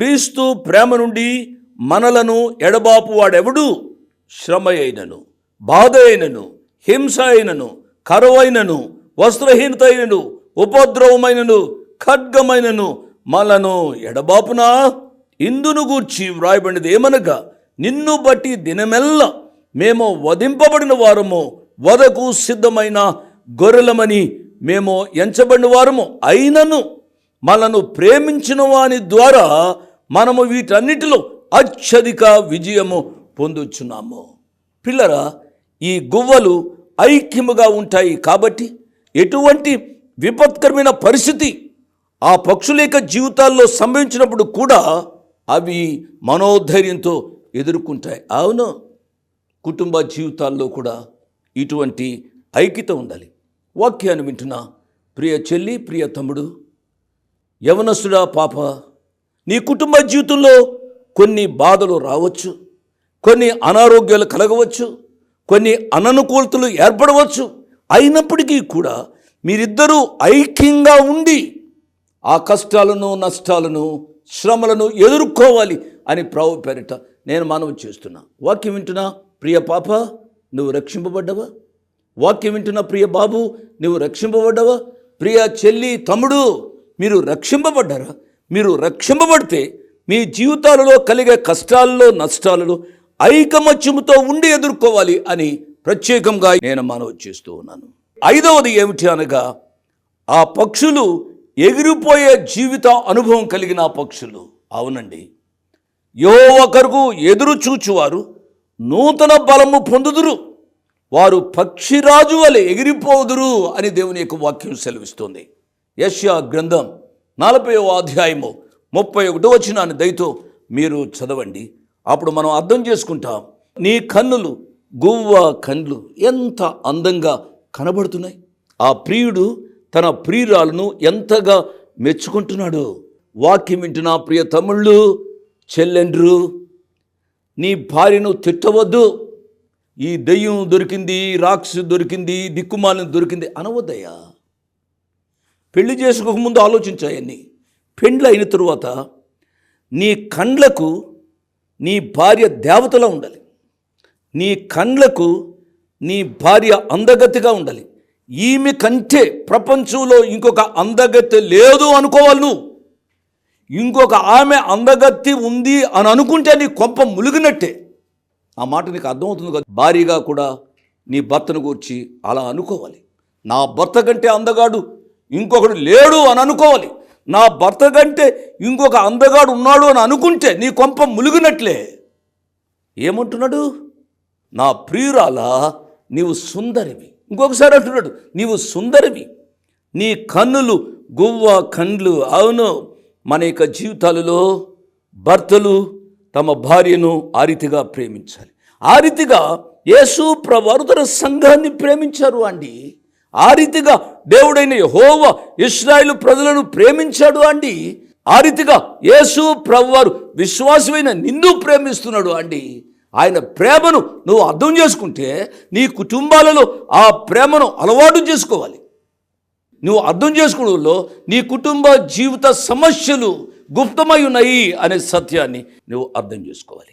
క్రీస్తు ప్రేమ నుండి మనలను ఎడబాపు వాడెవడు? శ్రమ అయినను బాధ అయినను హింస అయినను కరువైనను వస్త్రహీనత అయినను ఉపద్రవమైనను ఖడ్గమైనను మనను ఎడబాపునా? ఇందును గూర్చి వ్రాయబడినది ఏమనగా నిన్ను బట్టి దినమెల్ల మేము వధింపబడిన వారము వదకు సిద్ధమైన గొర్రెలమని మేము ఎంచబడిన వారము అయినను. మనను ప్రేమించిన వాని ద్వారా మనము వీటన్నిటిలో అత్యధిక విజయము పొందుచున్నాము. పిల్లరా ఈ గువ్వలు ఐక్యముగా ఉంటాయి కాబట్టి ఎటువంటి విపత్కరమైన పరిస్థితి ఆ పక్షుల యొక్క జీవితాల్లో సంభవించినప్పుడు కూడా అవి మనోధైర్యంతో ఎదుర్కొంటాయి. అవును కుటుంబ జీవితాల్లో కూడా ఇటువంటి ఐక్యత ఉండాలి. వాక్యాన్ని వింటున్నా ప్రియ చెల్లి ప్రియ తమ్ముడు యవనసుడా పాప నీ కుటుంబ జీవితంలో కొన్ని బాధలు రావచ్చు కొన్ని అనారోగ్యాలు కలగవచ్చు కొన్ని అననుకూలతలు ఏర్పడవచ్చు. అయినప్పటికీ కూడా మీరిద్దరూ ఐక్యంగా ఉండి ఆ కష్టాలను నష్టాలను శ్రమలను ఎదుర్కోవాలి అని ప్రావు పేరిట నేను మనవి చేస్తున్నా. వాక్యం వింటున్నా ప్రియ పాప నువ్వు రక్షింపబడ్డవా? వాక్యం వింటున్న ప్రియ బాబు నువ్వు రక్షింపబడ్డవా? ప్రియ చెల్లి తమ్ముడు మీరు రక్షింపబడ్డారా? మీరు రక్షింపబడితే మీ జీవితాలలో కలిగే కష్టాల్లో నష్టాలలో ఐకమత్యముతో ఉండి ఎదుర్కోవాలి అని ప్రత్యేకంగా నేను మనవి చేస్తూ ఉన్నాను. ఐదవది ఏమిటి అనగా ఆ పక్షులు ఎగిరిపోయే జీవిత అనుభవం కలిగిన పక్షులు. అవునండి. యో ఒకరుకు ఎదురు చూచువారు నూతన బలము పొందుదురు. వారు పక్షిరాజు వలె ఎగిరిపోదురు అని దేవుని యొక్క వాక్యం సెలవిస్తుంది. యష్యా గ్రంథం నలభై అధ్యాయము ముప్పై ఒకటో వచ్చినాన్ని దయతో మీరు చదవండి. అప్పుడు మనం అర్థం చేసుకుంటాం నీ కన్నులు గువ్వ కండ్లు ఎంత అందంగా కనబడుతున్నాయి. ఆ ప్రియుడు తన ప్రియురాలను ఎంతగా మెచ్చుకుంటున్నాడు. వాక్యం వింటున్న ప్రియ తమ్ముళ్ళు చెల్లెండ్రు నీ భార్యను తిట్టవద్దు. ఈ దెయ్యం దొరికింది రాక్షసు దొరికింది దిక్కుమాలిన దొరికింది అనవద్దయ్యా. పెళ్ళి చేసుకోకముందు ఆలోచించాయని పెండ్లు అయిన తరువాత నీ కండ్లకు నీ భార్య దేవతలా ఉండాలి. నీ కండ్లకు నీ భార్య అందగతిగా ఉండాలి. ఈమె కంటే ప్రపంచంలో ఇంకొక అందగతి లేదు అనుకోవాలి నువ్వు. ఇంకొక ఆమె అందగత్తి ఉంది అని అనుకుంటే నీ కొంప ములిగినట్టే. ఆ మాట నీకు అర్థమవుతుంది కదా? భారీగా కూడా నీ భర్తను గూర్చి అలా అనుకోవాలి. నా భర్త కంటే అందగాడు ఇంకొకడు లేడు అని అనుకోవాలి. నా భర్త కంటే ఇంకొక అందగాడు ఉన్నాడు అని అనుకుంటే నీ కొంప ములిగినట్లే. ఏమంటున్నాడు? నా ప్రియురాల నీవు సుందరివి. ఇంకొకసారి అంటున్నాడు నీవు సుందరివి. నీ కన్నులు గువ్వ కండ్లు అవును మన యొక్క జీవితాలలో భర్తలు తమ భార్యను ఆ రీతిగా ప్రేమించాలి. ఆ రీతిగా యేసు ప్రవారు సంఘాన్ని ప్రేమించారు అండి. ఆ రీతిగా దేవుడైన యహోవ ఇస్రాయేలు ప్రజలను ప్రేమించాడు అండి. ఆ రీతిగా యేసు ప్రభువారు విశ్వాసమైన నిన్ను ప్రేమిస్తున్నాడు అండి. ఆయన ప్రేమను నువ్వు అర్థం చేసుకుంటే నీ కుటుంబాలలో ఆ ప్రేమను అలవాటు చేసుకోవాలి. నువ్వు అర్థం చేసుకోవడంలో నీ కుటుంబ జీవిత సమస్యలు గుప్తమై ఉన్నాయి అనే సత్యాన్ని నువ్వు అర్థం చేసుకోవాలి.